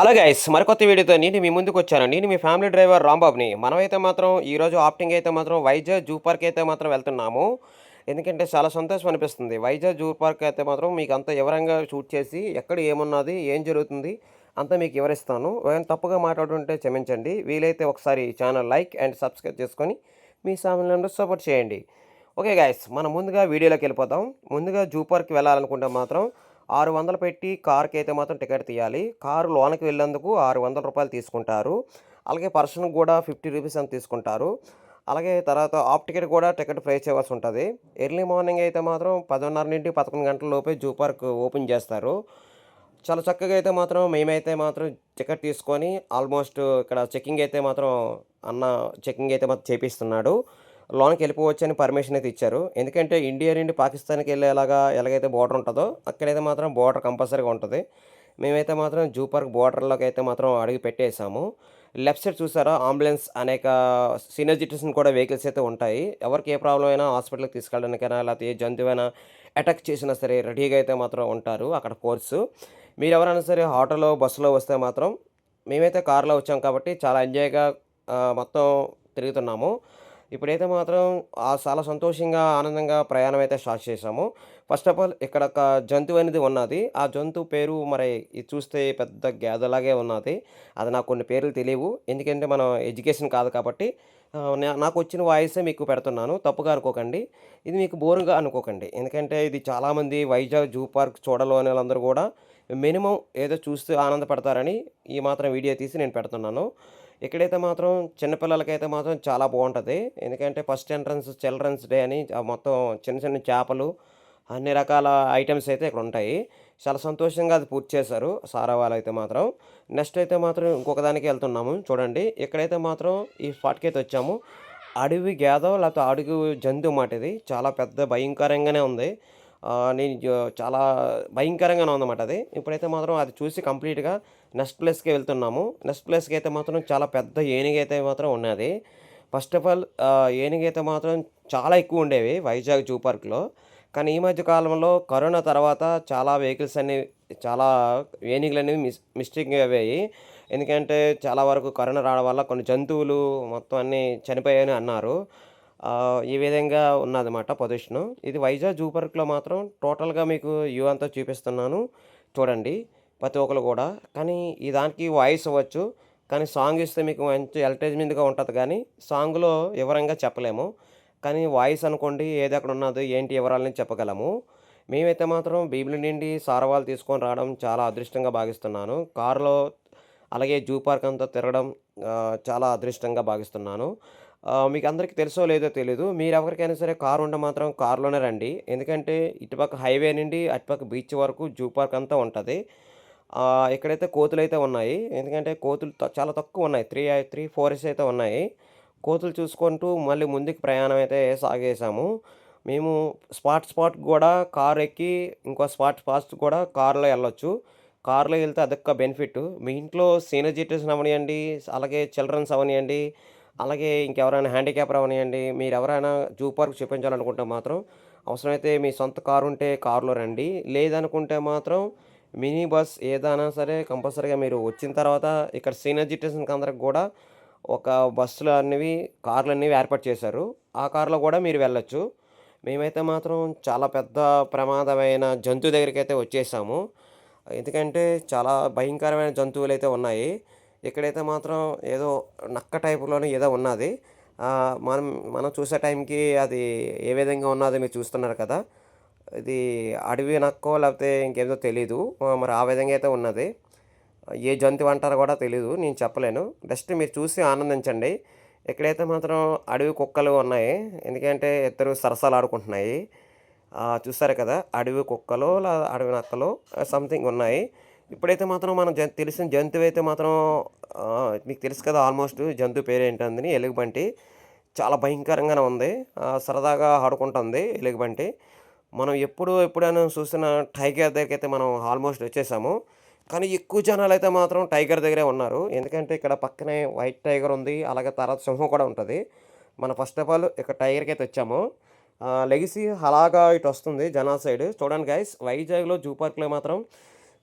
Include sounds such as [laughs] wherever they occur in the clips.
అలాగే గైస్ మరికొత్త వీడియోతో నేను మీ ముందుకు వచ్చాను నేను మీ ఫ్యామిలీ డ్రైవర్ రాంబాబుని. మనమైతే మాత్రం ఈరోజు ఆప్టింగ్ అయితే మాత్రం వైజాగ్ జూ పార్క్ అయితే మాత్రం వెళ్తున్నాము. ఎందుకంటే చాలా సంతోషం అనిపిస్తుంది. వైజాగ్ జూ పార్క్ అయితే మాత్రం మీకు అంత వివరంగా షూట్ చేసి ఎక్కడ ఏమున్నది ఏం జరుగుతుంది అంతా మీకు వివరిస్తాను. ఏమైనా తప్పుగా మాట్లాడుతుంటే క్షమించండి. వీలైతే ఒకసారి ఛానల్ లైక్ అండ్ సబ్స్క్రైబ్ చేసుకొని మీ ఫ్యామిలీ సపోర్ట్ చేయండి. ఓకే గాయస్ మనం ముందుగా వీడియోలోకి వెళ్ళిపోతాం ముందుగా జూ పార్క్ వెళ్ళాలనుకుంటే మాత్రం ఆరు వందలు పెట్టి కార్కి అయితే మాత్రం టికెట్ తీయాలి. కారు లోనకి వెళ్ళేందుకు ఆరు వందల రూపాయలు తీసుకుంటారు. అలాగే పర్సన్కి కూడా ఫిఫ్టీ రూపీస్ అని తీసుకుంటారు. అలాగే తర్వాత ఆఫ్ టికెట్ కూడా టికెట్ ప్రైస్ చేయవలసి ఉంటుంది. ఎర్లీ మార్నింగ్ అయితే మాత్రం పదిన్నర నుండి పదకొండు గంటల లోపే జూ పార్క్ ఓపెన్ చేస్తారు. చాలా చక్కగా అయితే మాత్రం మేమైతే మాత్రం టికెట్ తీసుకొని ఆల్మోస్ట్ ఇక్కడ చెక్కింగ్ అయితే మాత్రం అన్న చెక్కింగ్ అయితే మాత్రం చేపిస్తున్నాడు. లోనికి వెళ్ళిపోవచ్చు అని పర్మిషన్ అయితే ఇచ్చారు. ఎందుకంటే ఇండియా నుండి పాకిస్తాన్కి వెళ్ళేలాగా ఎలాగైతే బోర్డర్ ఉంటుందో అక్కడైతే మాత్రం బోర్డర్ కంపల్సరీగా ఉంటుంది. మేమైతే మాత్రం జూ పార్క్ బోర్డర్లోకి అయితే మాత్రం అడిగి పెట్టేసాము లెఫ్ట్ సైడ్ చూసారా అంబులెన్స్ అనేక సీనియర్ కూడా వెహికల్స్ అయితే ఉంటాయి. ఎవరికి ఏ ప్రాబ్లం అయినా హాస్పిటల్కి తీసుకెళ్ళడానికైనా లేకపోతే ఏ జంతువైనా అటాక్ చేసినా సరే రెడీగా అయితే మాత్రం ఉంటారు అక్కడ కోర్సు మీరు ఎవరైనా సరే ఆటోలో బస్సులో వస్తే మాత్రం మేమైతే కారులో వచ్చాం కాబట్టి చాలా ఎంజాయ్గా మొత్తం తిరుగుతున్నాము. ఇప్పుడైతే మాత్రం ఆ చాలా సంతోషంగా ఆనందంగా ప్రయాణం అయితే స్టార్ట్ చేసాము ఫస్ట్ ఆఫ్ ఆల్ ఇక్కడ ఒక జంతువు అనేది ఉన్నది. ఆ జంతువు పేరు మరి ఇది చూస్తే పెద్ద గేదలాగే ఉన్నది. అది నాకు కొన్ని పేర్లు తెలియవు. ఎందుకంటే మనం ఎడ్యుకేషన్ కాదు కాబట్టి నాకు వచ్చిన వాయిసే మీకు పెడుతున్నాను. తప్పుగా అనుకోకండి. ఇది మీకు బోరుగా అనుకోకండి. ఎందుకంటే ఇది చాలామంది వైజాగ్ జూ పార్క్ చూడాలని వాళ్ళందరూ కూడా మినిమం ఏదో చూస్తూ ఆనందపడతారని ఈ మాత్రం వీడియో తీసి నేను పెడుతున్నాను. ఇక్కడైతే మాత్రం చిన్నపిల్లలకైతే మాత్రం చాలా బాగుంటుంది. ఎందుకంటే ఫస్ట్ ఎంట్రన్స్ చిల్డ్రన్స్ డే అని మొత్తం చిన్న చిన్న చేపలు అన్ని రకాల ఐటమ్స్ అయితే ఇక్కడ ఉంటాయి. చాలా సంతోషంగా అది పూర్తి చేశారు సారా వాళ్ళు అయితే మాత్రం. నెక్స్ట్ అయితే మాత్రం ఇంకొక దానికి వెళ్తున్నాము చూడండి. ఇక్కడైతే మాత్రం ఈ స్పాట్కి అయితే వచ్చాము. అడవి గేదో లేకపోతే అడవి జంతువు మాట ఇది. చాలా పెద్ద భయంకరంగానే ఉంది. నేను చాలా భయంకరంగానే ఉందన్నమాట అది. ఇప్పుడైతే మాత్రం అది చూసి కంప్లీట్గా నెక్స్ట్ ప్లేస్కి వెళ్తున్నాము. నెక్స్ట్ ప్లేస్కి అయితే మాత్రం చాలా పెద్ద ఏనుగు అయితే మాత్రం ఉన్నది. ఫస్ట్ ఆఫ్ ఆల్ ఏనుగు అయితే మాత్రం చాలా ఎక్కువ ఉండేవి వైజాగ్ జూ పార్క్లో. కానీ ఈ మధ్య కాలంలో కరోనా తర్వాత చాలా వెహికల్స్ అన్ని చాలా ఏనుగులు అనేవి మిస్ మిస్టేక్ అయ్యాయి. ఎందుకంటే చాలా వరకు కరోనా రావడం వల్ల కొన్ని జంతువులు మొత్తం అన్నీ చనిపోయాయని అన్నారు. ఈ విధంగా ఉన్నదన్నమాట పొజిషను. ఇది వైజాగ్ జూ పార్క్లో మాత్రం టోటల్గా మీకు వ్యూ అంతా చూపిస్తున్నాను. చూడండి. ప్రతి ఒక్కరు కూడా. కానీ ఈ దానికి వాయిస్ అవ్వచ్చు కానీ సాంగ్ ఇస్తే మీకు మంచి అడ్వర్టైజ్మెంట్గా ఉంటుంది కానీ సాంగ్లో వివరంగా చెప్పలేము. కానీ వాయిస్ అనుకోండి ఏది అక్కడ ఉన్నది ఏంటి వివరాలని చెప్పగలము. మేమైతే మాత్రం బీబిలి నుండి సారవాలు తీసుకొని రావడం చాలా అదృష్టంగా భావిస్తున్నాను. కారులో అలాగే జూ పార్క్ అంతా తిరగడం చాలా అదృష్టంగా భావిస్తున్నాను. మీకు అందరికీ తెలుసో లేదో తెలీదు. మీరు ఎవరికైనా సరే కారు ఉంటే మాత్రం కారులోనే రండి. ఎందుకంటే ఇటుపక్క హైవే నుండి అటుపక్క బీచ్ వరకు జూ పార్క్ అంతా ఉంటుంది. ఇక్కడైతే కోతులు అయితే ఉన్నాయి ఎందుకంటే కోతులు త- చాలా తక్కువ ఉన్నాయి. త్రీ త్రీ ఫోర్స్ అయితే ఉన్నాయి. కోతులు చూసుకుంటూ మళ్ళీ ముందుకు ప్రయాణం అయితే సాగేసాము మేము స్పాట్ స్పాట్ కూడా కార్ ఎక్కి ఇంకో స్పాట్ ఫాస్ట్ కూడా కార్లో వెళ్ళొచ్చు. కార్లో వెళ్తే అదొక్క బెనిఫిట్. మీ ఇంట్లో సీనియర్ సిటిజన్ అవనియండి అలాగే చిల్డ్రన్స్ అవనియండి అలాగే ఇంకెవరైనా హ్యాండిక్యాపర్ అవనివ్వండి మీరు ఎవరైనా జూ పార్క్ చూపించాలనుకుంటే మాత్రం అవసరమైతే మీ సొంత కారు ఉంటే కారులో రండి. లేదనుకుంటే మాత్రం మినీ బస్ ఏదైనా సరే కంపల్సరీగా మీరు వచ్చిన తర్వాత ఇక్కడ సీనియర్ సిటిజన్కి అందరికి కూడా ఒక బస్సులు అనేవి కార్లు అనేవి ఏర్పాటు చేశారు. ఆ కార్లో కూడా మీరు వెళ్ళొచ్చు. మేమైతే మాత్రం చాలా పెద్ద ప్రమాదమైన జంతువు దగ్గరికి అయితే వచ్చేసాము. ఎందుకంటే చాలా భయంకరమైన జంతువులు అయితే ఉన్నాయి. ఇక్కడైతే మాత్రం ఏదో నక్క టైపులోనే ఏదో ఉన్నది. మనం మనం చూసే టైంకి అది ఏ విధంగా ఉన్నది మీరు చూస్తున్నారు కదా. ఇది అడవి నక్కో లేకపోతే ఇంకేదో తెలీదు. మరి ఆ విధంగా అయితే ఉన్నది. ఏ జంతువు అంటారో కూడా తెలీదు. నేను చెప్పలేను. జస్ట్ మీరు చూసి ఆనందించండి. ఇక్కడైతే మాత్రం అడవి కుక్కలు ఉన్నాయి. ఎందుకంటే ఇద్దరు సరసాలు ఆడుకుంటున్నాయి. చూసారు కదా అడవి కుక్కలు లేదా అడవి నక్కలు సంథింగ్ ఉన్నాయి. ఇప్పుడైతే మాత్రం మనం జ తెలిసిన జంతువు అయితే మాత్రం మీకు తెలుసు కదా ఆల్మోస్ట్ జంతువు పేరు ఏంటందని ఎలుగుబంటి. చాలా భయంకరంగానే ఉంది. సరదాగా ఆడుకుంటుంది ఎలుగుబంటి. మనం ఎప్పుడు ఎప్పుడైనా చూసిన టైగర్ దగ్గరికి అయితే మనం ఆల్మోస్ట్ వచ్చేసాము. కానీ ఎక్కువ జనాలు అయితే మాత్రం టైగర్ దగ్గరే ఉన్నారు. ఎందుకంటే ఇక్కడ పక్కనే వైట్ టైగర్ ఉంది అలాగే తర్వాత సింహం కూడా ఉంటుంది. మన ఫస్ట్ ఆఫ్ ఆల్ ఇక్కడ టైగర్కి అయితే వచ్చాము లెగిసి అలాగా ఇటు వస్తుంది జనాల సైడ్. చూడండి గైస్ వైజాగ్లో జూ పార్క్లో మాత్రం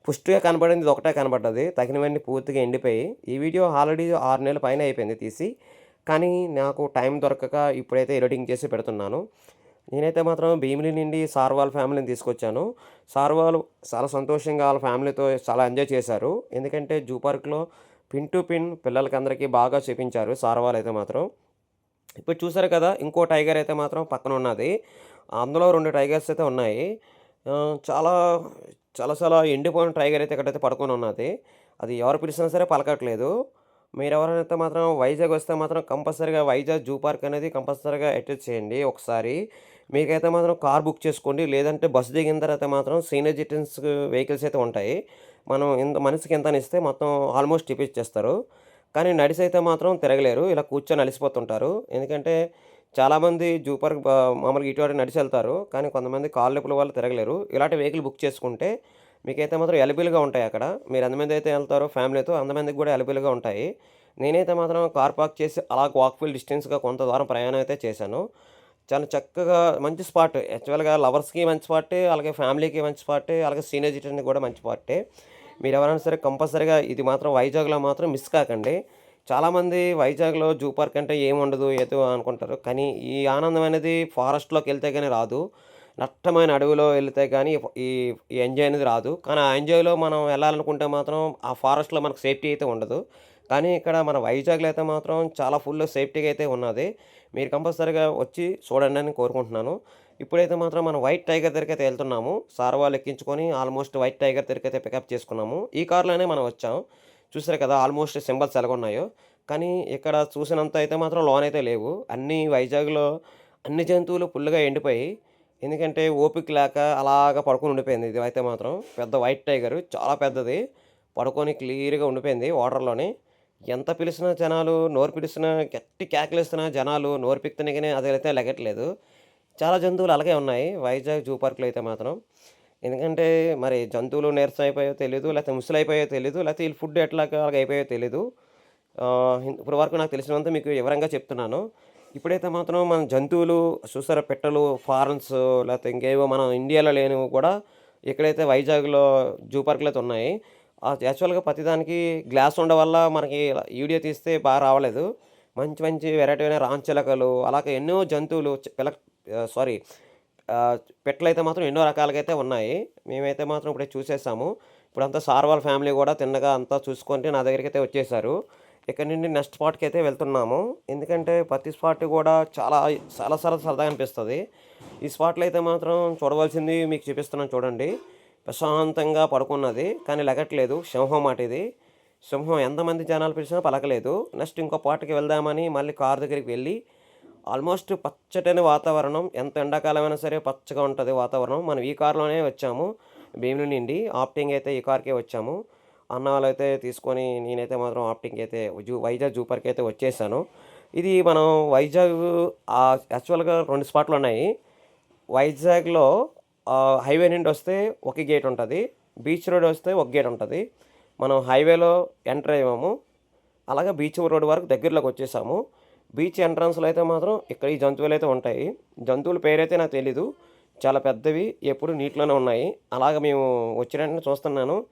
పుష్టిగా కనబడింది ఇది ఒకటే కనబడ్డది. తగినవన్నీ పూర్తిగా ఎండిపోయి ఈ వీడియో ఆల్రెడీ ఆరు నెలల పైన అయిపోయింది తీసి. కానీ నాకు టైం దొరకక ఇప్పుడైతే ఎడిటింగ్ చేసి పెడుతున్నాను. నేనైతే మాత్రం భీమిలి నుండి సార్ వాళ్ళ ఫ్యామిలీని తీసుకొచ్చాను. సార్ వాళ్ళు చాలా సంతోషంగా వాళ్ళ ఫ్యామిలీతో చాలా ఎంజాయ్ చేశారు. ఎందుకంటే జూ పార్క్లో పిన్ టు పిన్ పిల్లలకి అందరికీ బాగా చూపించారు సార్ అయితే మాత్రం. ఇప్పుడు చూసారు కదా ఇంకో టైగర్ అయితే మాత్రం పక్కన ఉన్నది. అందులో రెండు టైగర్స్ అయితే ఉన్నాయి. చాలా చాలా చాలా ఎండిపోయిన టైగర్ అయితే ఇక్కడైతే పడుకొని ఉన్నది. అది ఎవరు పిలిచినా సరే పలకట్లేదు. మీరు ఎవరైనా మాత్రం వైజాగ్ వస్తే మాత్రం కంపల్సరీగా వైజాగ్ జూ పార్క్ అనేది కంపల్సరీగా అటెచ్ చేయండి ఒకసారి. మీకైతే మాత్రం కార్ బుక్ చేసుకోండి. లేదంటే బస్సు దిగిన తర్వాత మాత్రం సీనియర్ సిటిజన్స్ వెహికల్స్ అయితే ఉంటాయి. మనం ఇంత మనిషికి ఎంత ఇస్తే మొత్తం ఆల్మోస్ట్ చేస్తారు కానీ నడిసి అయితే మాత్రం తిరగలేరు. ఇలా కూర్చొని అలసిపోతుంటారు. ఎందుకంటే చాలామంది జూ పార్క్ మామూలుగా ఇటువంటి నడిచి వెళ్తారు. కానీ కొంతమంది కాళ్ళు నొప్పుల వాళ్ళు తిరగలేరు. ఇలాంటి వెహికల్ బుక్ చేసుకుంటే మీకైతే మాత్రం ఎలబిల్గా ఉంటాయి అక్కడ. మీరు ఎంతమంది అయితే వెళ్తారో ఫ్యామిలీతో అంతమందికి కూడా ఎలబిల్గా ఉంటాయి. నేనైతే మాత్రం కార్ పార్క్ చేసి అలా వాక్ఫీల్ డిస్టెన్స్గా కొంత దూరం ప్రయాణం అయితే చేశాను. చాలా చక్కగా మంచి స్పాట్. యాక్చువల్గా లవర్స్కి మంచి స్పాటే అలాగే ఫ్యామిలీకి మంచి స్పాటే అలాగే సీనియర్ సిటిజన్కి కూడా మంచి స్పాటే. మీరు ఎవరైనా సరే కంపల్సరీగా ఇది మాత్రం వైజాగ్లో మాత్రం మిస్ కాకండి. చాలామంది వైజాగ్లో జూ పార్క్ అంటే ఏమి ఉండదు ఏదో అనుకుంటారు. కానీ ఈ ఆనందం అనేది ఫారెస్ట్లోకి వెళ్తే కానీ రాదు. నట్టమైన అడవిలో వెళ్తే కానీ ఈ ఈ ఎంజాయ్ అనేది రాదు. కానీ ఆ ఎంజాయ్లో మనం వెళ్ళాలనుకుంటే మాత్రం ఆ ఫారెస్ట్లో మనకు సేఫ్టీ అయితే ఉండదు. కానీ ఇక్కడ మన వైజాగ్లో అయితే మాత్రం చాలా ఫుల్ సేఫ్టీగా అయితే ఉన్నది. మీరు కంపల్సరీగా వచ్చి చూడండి అని కోరుకుంటున్నాను. ఇప్పుడైతే మాత్రం మనం వైట్ టైగర్ దగ్గరికి వెళ్తున్నాము. సార్ వాళ్ళు ఎక్కించుకొని ఆల్మోస్ట్ వైట్ టైగర్ దగ్గరికి అయితే పికప్ చేసుకున్నాము. ఈ కార్లోనే మనం వచ్చాం. చూసారు కదా ఆల్మోస్ట్ సింబల్స్ ఎలాగ ఉన్నాయో. కానీ ఇక్కడ చూసినంత అయితే మాత్రం లోన్ అయితే లేవు. అన్ని వైజాగ్లో అన్ని జంతువులు ఫుల్గా ఎండిపోయి ఎందుకంటే ఓపిక లేక అలాగా పడుకొని ఉండిపోయింది ఇది అయితే మాత్రం. పెద్ద వైట్ టైగర్ చాలా పెద్దది. పడుకొని క్లియర్గా ఉండిపోయింది వాటర్లోని. ఎంత పిలిచినా జనాలు నోరు పిలిచినా గట్టి కేకలేస్తున్నా జనాలు నోరు కానీ అదైతే లెగట్లేదు. చాలా జంతువులు అలాగే ఉన్నాయి. వైజాగ్ జూ పార్క్లో అయితే మాత్రం. ఎందుకంటే మరి జంతువులు నీరసం అయిపోయో తెలియదు లేకపోతే ముసలి అయిపోయో తెలియదు లేకపోతే వీళ్ళు ఫుడ్ ఎట్లా అలాగే అయిపోయో తెలియదు ఆ, ఇప్పుడు వరకు నాకు తెలిసినంత మీకు వివరంగా చెప్తున్నాను. ఇప్పుడైతే మాత్రం మన జంతువులు చూసారా పెట్టలు ఫారెన్స్ లేకపోతే ఇంకేవో మనం ఇండియాలో లేనివి కూడా ఇక్కడైతే వైజాగ్లో జూ పార్కులు అయితే ఉన్నాయి. యాక్చువల్గా ప్రతిదానికి గ్లాస్ ఉండడం వల్ల మనకి వీడియో తీస్తే బాగా రావలేదు. మంచి మంచి వెరైటీ అయిన రాంచిలకలు అలాగే ఎన్నో జంతువులు పిల్ల సారీ పెట్టలు అయితే మాత్రం ఎన్నో రకాలుగా అయితే ఉన్నాయి. మేమైతే మాత్రం ఇప్పుడే చూసేసాము. ఇప్పుడంతా సార్ వాళ్ళ ఫ్యామిలీ కూడా తిన్నగా అంతా చూసుకుంటే నా దగ్గరికి అయితే వచ్చేసారు. ఇక్కడ నుండి నెక్స్ట్ స్పాట్కి అయితే వెళ్తున్నాము. ఎందుకంటే ప్రతి స్పాట్ కూడా చాలా చాలా సరదా సరదాగా అనిపిస్తుంది. ఈ స్పాట్లో అయితే మాత్రం చూడవలసింది మీకు చూపిస్తున్నాను చూడండి. ప్రశాంతంగా పడుకున్నది కానీ లెగట్లేదు. సింహం మాట ఇది. సింహం ఎంతమంది జనాలు పిలిచినా పలకలేదు. నెక్స్ట్ ఇంకో పాటకి వెళ్దామని మళ్ళీ కార్ దగ్గరికి వెళ్ళి ఆల్మోస్ట్ పచ్చటైన వాతావరణం ఎంత ఎండాకాలమైనా సరే పచ్చగా ఉంటుంది వాతావరణం. మనం ఈ కారులోనే వచ్చాము. భీమిలి నుండి ఆప్టింగ్ అయితే ఈ కార్కే వచ్చాము. అన్నాలు అయితే తీసుకొని నేనైతే మాత్రం ఆప్టింగ్ అయితే జూ వైజాగ్ జూ పార్క్ అయితే వచ్చేసాను. ఇది మనం వైజాగ్ యాక్చువల్గా రెండు స్పాట్లు ఉన్నాయి. వైజాగ్లో హైవే నుండి వస్తే ఒక గేట్ ఉంటుంది. బీచ్ రోడ్ వస్తే ఒక గేట్ ఉంటుంది. మనం హైవేలో ఎంటర్ అయ్యాము. అలాగే బీచ్ రోడ్ వరకు దగ్గరలోకి వచ్చేసాము. బీచ్ ఎంట్రన్స్లో అయితే మాత్రం ఇక్కడ ఈ జంతువులు అయితే ఉంటాయి. జంతువుల పేరైతే నాకు తెలీదు. చాలా పెద్దవి ఎప్పుడు నీటిలోనే ఉన్నాయి. అలాగ మేము వచ్చినట్టు చూస్తున్నాను.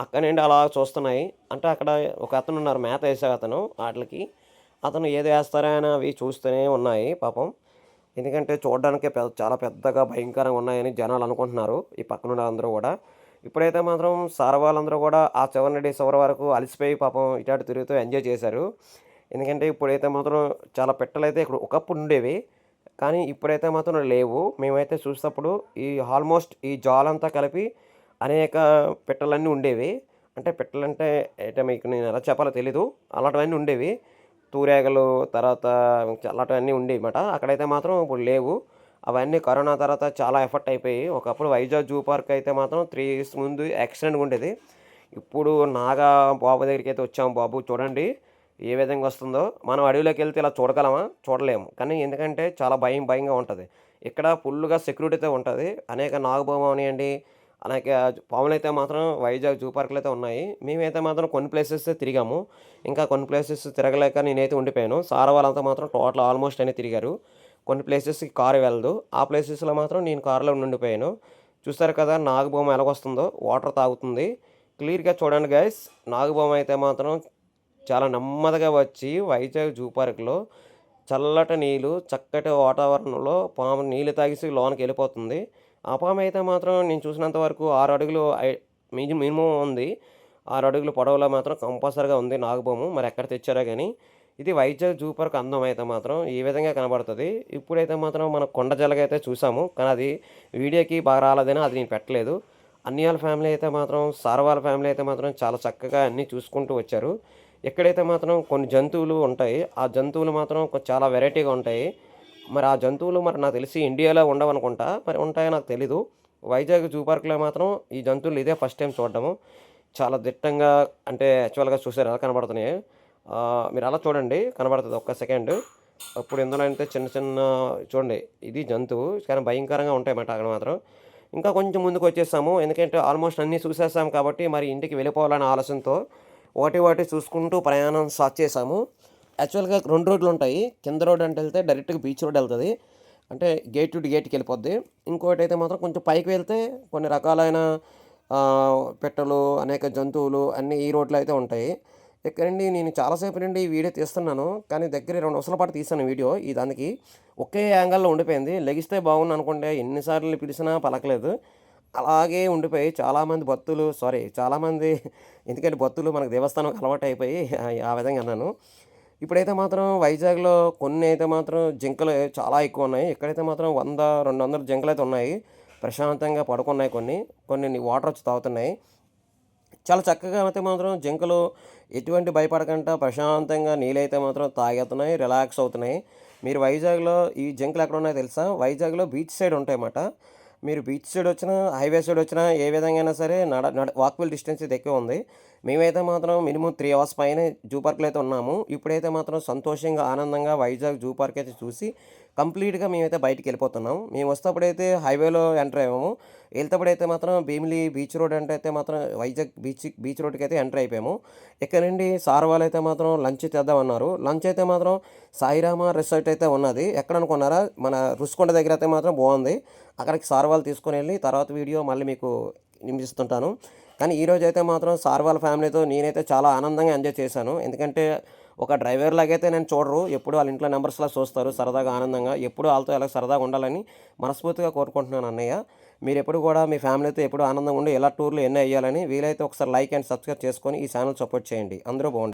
అక్కడ నుండి అలా చూస్తున్నాయి. అంటే అక్కడ ఒక అతను ఉన్నారు మేత వేసే అతను వాటికి అతను ఏది వేస్తారా అని అవి చూస్తూనే ఉన్నాయి పాపం. ఎందుకంటే చూడడానికి పెద్ద చాలా పెద్దగా భయంకరంగా ఉన్నాయని జనాలు అనుకుంటున్నారు ఈ పక్కన అందరూ కూడా. ఇప్పుడైతే మాత్రం సార్ వాళ్ళందరూ కూడా ఆ చివరి డేస్ చివరి వరకు అలసిపోయి పాపం ఇటాటి తిరుగుతూ ఎంజాయ్ చేశారు. ఎందుకంటే ఇప్పుడైతే మాత్రం చాలా పెట్టలైతే ఇక్కడ ఒకప్పుడు ఉండేవి కానీ ఇప్పుడైతే మాత్రం లేవు. మేమైతే చూసినప్పుడు ఈ ఆల్మోస్ట్ ఈ జాలంతా కలిపి అనేక పెట్టలన్నీ ఉండేవి. అంటే పెట్టలంటే అయితే మీకు నేను ఎలా చెప్పాలో తెలీదు. అలాంటివన్నీ ఉండేవి. తూరేగలు తర్వాత అలాంటివన్నీ ఉండేవి అన్నమాట అక్కడైతే మాత్రం ఇప్పుడు లేవు. అవన్నీ కరోనా తర్వాత చాలా ఎఫర్ట్ అయిపోయి ఒకప్పుడు వైజాగ్ జూ పార్క్ అయితే మాత్రం త్రీ ఇయర్స్ ముందు యాక్సిడెంట్ ఉండేది. ఇప్పుడు నాగా బాబు దగ్గరికి అయితే వచ్చాము బాబు చూడండి ఏ విధంగా వస్తుందో. మనం అడవిలోకి వెళ్తే ఇలా చూడగలమా? చూడలేము. కానీ ఎందుకంటే చాలా భయం భయంగా ఉంటుంది. ఇక్కడ ఫుల్గా సెక్యూరిటీతో ఉంటుంది. అనేక నాగభూమం అనియండి అలాగే పాములు అయితే మాత్రం వైజాగ్ జూ పార్కులు అయితే ఉన్నాయి. మేమైతే మాత్రం కొన్ని ప్లేసెస్ తిరిగాము. ఇంకా కొన్ని ప్లేసెస్ తిరగలేక నేనైతే ఉండిపోయాను. సార్ వాళ్ళంతా మాత్రం టోటల్ ఆల్మోస్ట్ అన్నీ తిరిగారు. కొన్ని ప్లేసెస్కి కారు వెళ్ళదు. ఆ ప్లేసెస్లో మాత్రం నేను కారులో ఉండిపోయాను. చూస్తారు కదా నాగభూమ ఎలాగొస్తుందో? వాటర్ తాగుతుంది. క్లియర్‌గా చూడండి గైస్. నాగభూమ అయితే మాత్రం చాలా నెమ్మదిగా వచ్చి వైజాగ్ జూ పార్క్‌లో చల్లటి నీళ్ళు, చక్కటి వాతావరణంలో పాము నీళ్ళు తాగేసి లోనికి వెళ్ళిపోతుంది. అపామ అయితే మాత్రం నేను చూసినంత వరకు ఆరు అడుగులు ఐ మినిమమ్ ఉంది. ఆరు అడుగులు పొడవులో మాత్రం కంపల్సరీగా ఉంది నాగబొమ్మ మరి ఎక్కడ తెచ్చారో కానీ ఇది వైజాగ్ జూ పార్క్ అందం అయితే మాత్రం ఈ విధంగా కనబడుతుంది ఇప్పుడైతే మాత్రం మనం కొండ జలగైతే చూసాము. కానీ అది వీడియోకి బాగా రాలేదని అది నేను పెట్టలేదు. అన్నయ్యోళ్ళ ఫ్యామిలీ అయితే మాత్రం, సార్ ఫ్యామిలీ అయితే మాత్రం చాలా చక్కగా అన్నీ చూసుకుంటూ వచ్చారు. ఎక్కడైతే మాత్రం కొన్ని జంతువులు ఉంటాయి. ఆ జంతువులు మాత్రం చాలా వెరైటీగా ఉంటాయి. మరి ఆ జంతువులు మరి నాకు తెలిసి ఇండియాలో ఉండవనుకుంటా. మరి ఉంటాయో నాకు తెలీదు. వైజాగ్ జూ పార్క్‌లో మాత్రం ఈ జంతువులు ఇదే ఫస్ట్ టైం చూడడము. చాలా దిట్టంగా అంటే యాక్చువల్‌గా చూసారు ఎలా కనబడుతున్నాయి మీరు అలా చూడండి కనబడుతుంది ఒక్క సెకండ్. అప్పుడు ఇందులో అయితే చిన్న చిన్న చూడండి ఇది జంతువు. కానీ భయంకరంగా ఉంటాయన్నమాట అక్కడ మాత్రం. ఇంకా కొంచెం ముందుకు వచ్చేసాము ఎందుకంటే ఆల్మోస్ట్ అన్నీ చూసేసాము కాబట్టి మరి ఇంటికి వెళ్ళిపోవాలనే ఆలోచనతో ఒకటి ఒకటి చూసుకుంటూ ప్రయాణం స్టార్ట్ చేసాము. యాక్చువల్‌గా రెండు రోడ్లు ఉంటాయి కింద రోడ్ అంటే వెళ్తే డైరెక్ట్‌గా బీచ్ రోడ్ వెళ్తుంది అంటే గేట్ టు గేట్కి వెళ్ళిపోద్ది ఇంకోటి అయితే మాత్రం కొంచెం పైకి వెళ్తే కొన్ని రకాలైన పెట్టలు పిట్టలు, అనేక జంతువులు అన్నీ ఈ రోడ్‌లో అయితే ఉంటాయి. ఇక్కడ నుండి నేను చాలాసేపు నుండి ఈ వీడియో తీస్తున్నాను. కానీ దగ్గర 2 నిమిషాల పాటు తీసాను వీడియో ఈ దానికి. ఒకే యాంగిల్‌లో ఉండిపోయింది. లెగిస్తే బాగుంది అనుకుంటే ఎన్నిసార్లు పిలిచినా పలకలేదు. అలాగే ఉండిపోయి చాలామంది భక్తులు సారీ చాలామంది [laughs] ఎందుకంటే భక్తులు మనకు అలవాటు అయిపోయి ఆ విధంగా అన్నాను. ఇప్పుడైతే మాత్రం వైజాగ్‌లో కొన్ని అయితే మాత్రం జింకలు చాలా ఎక్కువ ఉన్నాయి ఇక్కడైతే మాత్రం వంద రెండు వందల జింకలు అయితే ఉన్నాయి. ప్రశాంతంగా పడుకున్నాయి కొన్ని. కొన్ని వాటర్ వచ్చి తాగుతున్నాయి. చాలా చక్కగా అయితే మాత్రం జింకలు ఎటువంటి భయపడకుండా ప్రశాంతంగా నీళ్ళైతే మాత్రం తాగేతున్నాయి. రిలాక్స్ అవుతున్నాయి. మీరు వైజాగ్‌లో ఈ జింకలు ఎక్కడ ఉన్నాయో తెలుసా? వైజాగ్‌లో బీచ్ సైడ్ ఉంటాయన్నమాట. మీరు బీచ్ సైడ్ వచ్చినా, హైవే సైడ్ వచ్చినా ఏ విధంగా అయినా సరే నడ నడ వాక్బుల్ డిస్టెన్స్ అయితే ఎక్కువ ఉంది. మేమైతే మాత్రం మినిమం త్రీ అవర్స్ పైన జూ పార్క్‌లో అయితే ఉన్నాము. ఇప్పుడైతే మాత్రం సంతోషంగా, ఆనందంగా వైజాగ్ జూ పార్క్ అయితే చూసి కంప్లీట్‌గా మేమైతే బయటికెళ్ళిపోతున్నాం. మేము వస్తేప్పుడైతే హైవేలో ఎంటర్ అయ్యాము. వెళ్తేప్పుడైతే మాత్రం భీమిలి బీచ్ రోడ్ అంటే అయితే మాత్రం వైజాగ్ బీచ్ బీచ్ రోడ్కి అయితే ఎంటర్ అయిపోయాము. ఇక్కడ నుండి సార్ వాళ్ళైతే మాత్రం లంచ్ తెద్దామన్నారు. లంచ్ అయితే మాత్రం సాయిరామ రిసార్ట్ అయితే ఉన్నది. ఎక్కడనుకున్నారా? మన రుషికొండ దగ్గర అయితే మాత్రం బాగుంది అక్కడికి సార్ వాళ్ళు తీసుకొనెళ్ళి తర్వాత వీడియో మళ్ళీ మీకు నిమిస్తుంటాను కానీ ఈరోజైతే మాత్రం సార్ వాళ్ళ ఫ్యామిలీతో నేనైతే చాలా ఆనందంగా ఎంజాయ్ చేశాను. ఎందుకంటే ఒక డ్రైవర్ లాగైతే నేను చూడరు. ఎప్పుడు వాళ్ళ ఇంట్లో నంబర్స్‌లా చూస్తారు సరదాగా, ఆనందంగా. ఎప్పుడు వాళ్ళతో ఎలా సరదాగా ఉండాలని మనస్ఫూర్తిగా కోరుకుంటున్నాను అన్నయ్య. మీరు ఎప్పుడు కూడా మీ ఫ్యామిలీతో ఎప్పుడు ఆనందంగా ఉండి ఎలా టూర్‌లు ఎన్నో ఎయ్యాలని వీలైతే ఒకసారి లైక్ అండ్ సబ్స్క్రైబ్ చేసుకొని ఈ ఛానల్ సపోర్ట్ చేయండి. అందరూ బాగుంటుంది